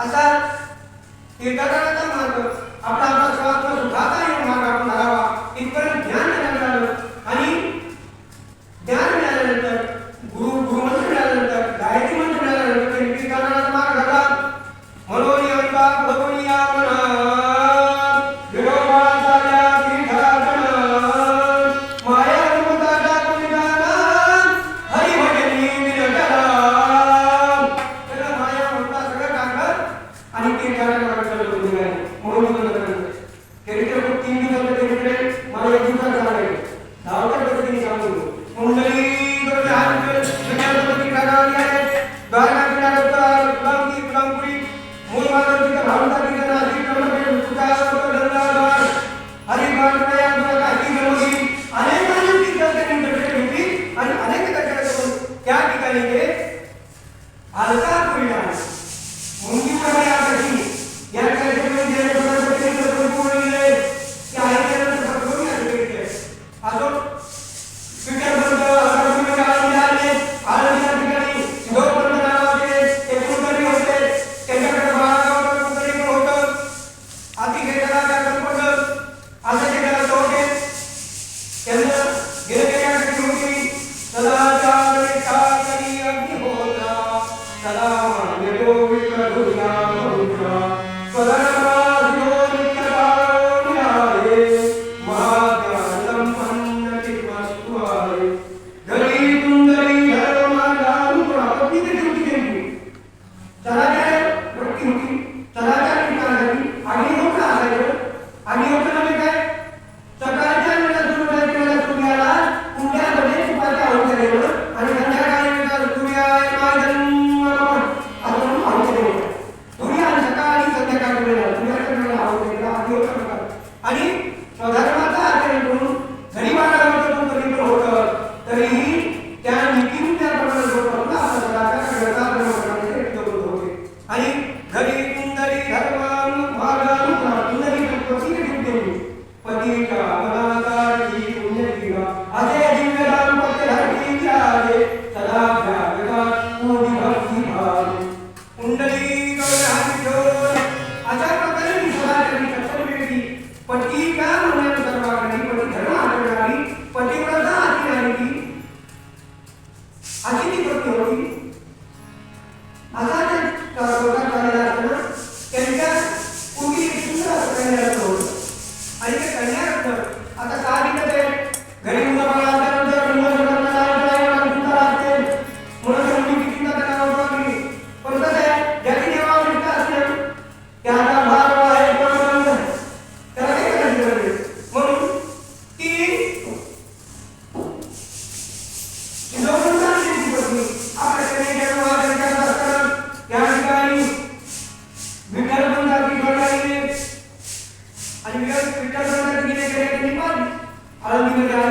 असा तीर्थाटनाचा मार्ग आपला आपला सर्वात्म सुखाचा मार्ग आपण धरावा इथपर्यंत ध्यान Tadá! करण्याचा त्यांच्या पूर्वी दुसरा करण्याचा आणि त्या Alam niyo